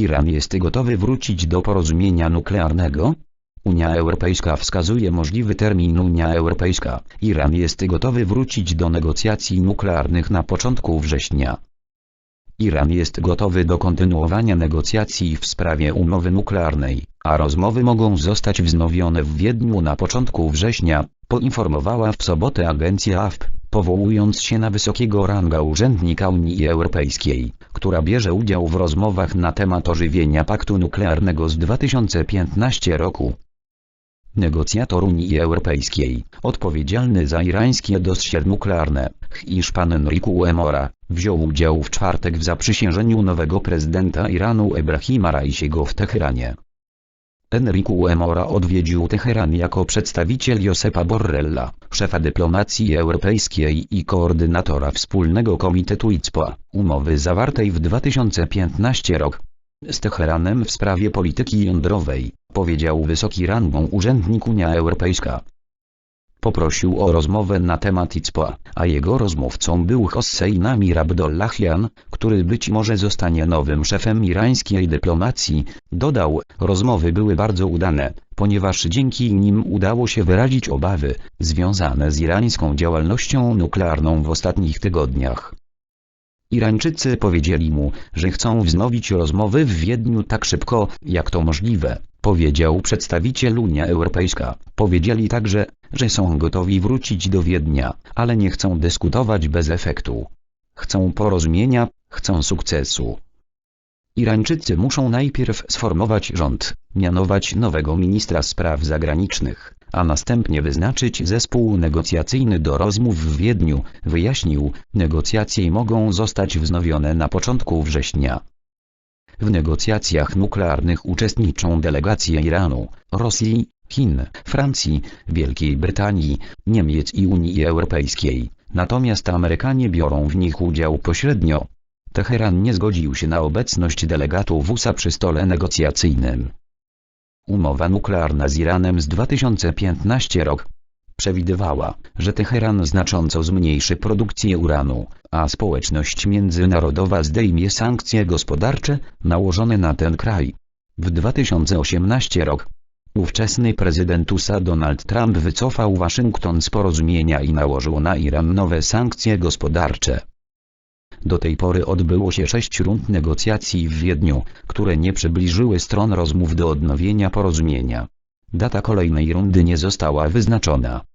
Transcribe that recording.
Iran jest gotowy wrócić do porozumienia nuklearnego? Unia Europejska wskazuje możliwy termin Unia Europejska. Iran jest gotowy wrócić do negocjacji nuklearnych na początku września. Iran jest gotowy do kontynuowania negocjacji w sprawie umowy nuklearnej, a rozmowy mogą zostać wznowione w Wiedniu na początku września, poinformowała w sobotę agencja AFP, powołując się na wysokiego ranga urzędnika Unii Europejskiej, która bierze udział w rozmowach na temat ożywienia paktu nuklearnego z 2015 roku. Negocjator Unii Europejskiej, odpowiedzialny za irańskie dossier nuklearne, Hiszpan Enrique Emora, wziął udział w czwartek w zaprzysiężeniu nowego prezydenta Iranu Ebrahima Raisiego w Teheranie. Enrique Emora odwiedził Teheran jako przedstawiciel Josepa Borrella, szefa dyplomacji europejskiej i koordynatora wspólnego komitetu ICPA, umowy zawartej w 2015 rok. Z Teheranem w sprawie polityki jądrowej, powiedział wysoki rangą urzędnik Unia Europejska. Poprosił o rozmowę na temat ICPA, a jego rozmówcą był Hossein Amir Abdollahian, który być może zostanie nowym szefem irańskiej dyplomacji. Dodał, rozmowy były bardzo udane, ponieważ dzięki nim udało się wyrazić obawy, związane z irańską działalnością nuklearną w ostatnich tygodniach. Irańczycy powiedzieli mu, że chcą wznowić rozmowy w Wiedniu tak szybko, jak to możliwe, powiedział przedstawiciel Unia Europejska. Powiedzieli także, że są gotowi wrócić do Wiednia, ale nie chcą dyskutować bez efektu. Chcą porozumienia, chcą sukcesu. Irańczycy muszą najpierw sformować rząd, mianować nowego ministra spraw zagranicznych, a następnie wyznaczyć zespół negocjacyjny do rozmów w Wiedniu, wyjaśnił, negocjacje mogą zostać wznowione na początku września. W negocjacjach nuklearnych uczestniczą delegacje Iranu, Rosji, Chin, Francji, Wielkiej Brytanii, Niemiec i Unii Europejskiej, natomiast Amerykanie biorą w nich udział pośrednio. Teheran nie zgodził się na obecność delegatów USA przy stole negocjacyjnym. Umowa nuklearna z Iranem z 2015 rok przewidywała, że Teheran znacząco zmniejszy produkcję uranu, a społeczność międzynarodowa zdejmie sankcje gospodarcze nałożone na ten kraj. W 2018 rok ówczesny prezydent USA Donald Trump wycofał Waszyngton z porozumienia i nałożył na Iran nowe sankcje gospodarcze. Do tej pory odbyło się sześć rund negocjacji w Wiedniu, które nie przybliżyły stron rozmów do odnowienia porozumienia. Data kolejnej rundy nie została wyznaczona.